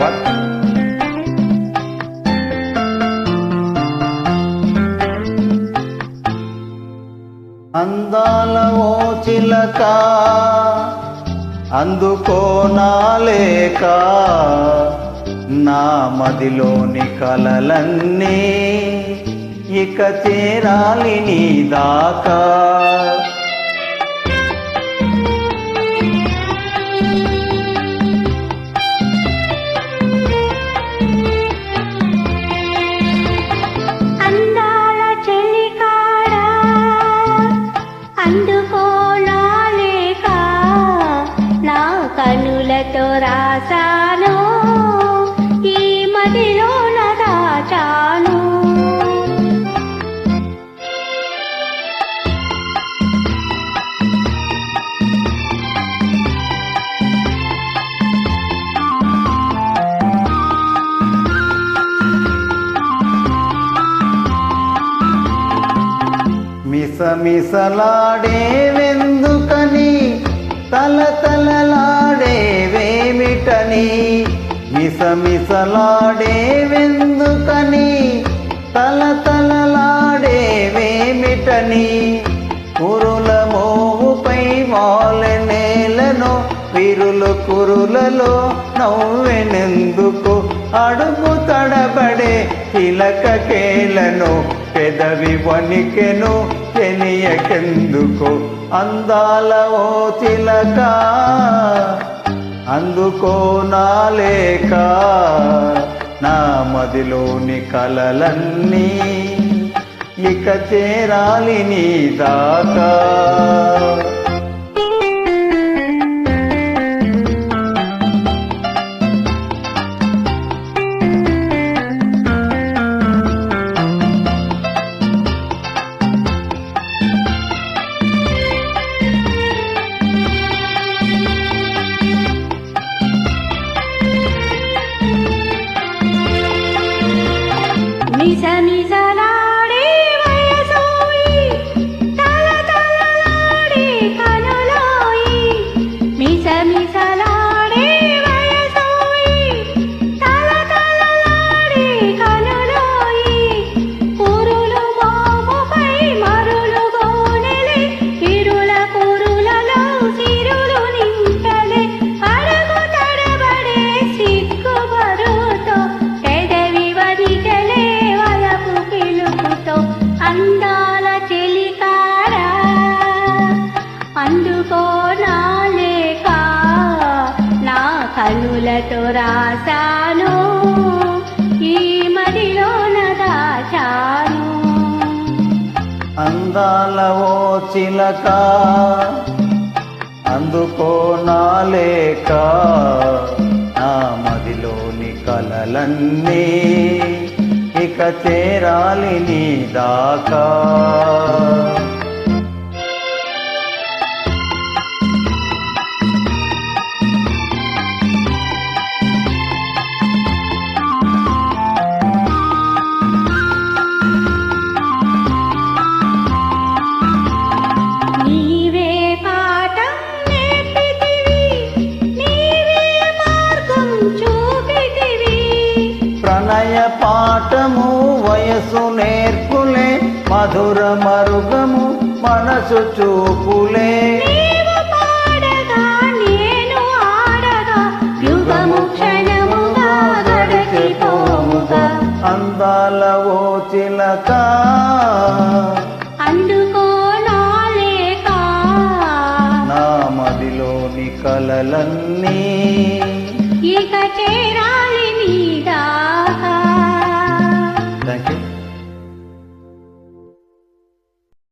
what? అందాల ఓ చిలక అందుకోనాలేక నా మదిలోని కలలన్నీ ఇక చేరాలి నీ దాకా కనులతో రాసాను ఈ మదిలోన దాచాను. మిసమిసలాడేవెందుకని తల తలలా తలలాడేవేమిటని మిసమిసలాడేవెందుకని? తల తలలాడేవేమిటని? కురుల మోవుపై వాలె నేలను విరుల కురులలో నవ్వెనెందుకు అడుగు తడబడే చిలక కేలను పెదవి వణికెను తెలియకెందుకు? అందాల ఓ చిలక అందుకో నాలేక నా మదిలోని కలలన్నీ ఇక చేరాలి నీ దాకా. calhar. కనులతో రాశాను ఈ మదిలోన దాచాను అందాల ఓ చిలక అందుకో నాలేక నా మదిలోని కలలన్నీ ఇక చేరాలి నీ దాకా. పాఠము వయసు నేర్పులే మధుర మరుగము మనసు చూపులే.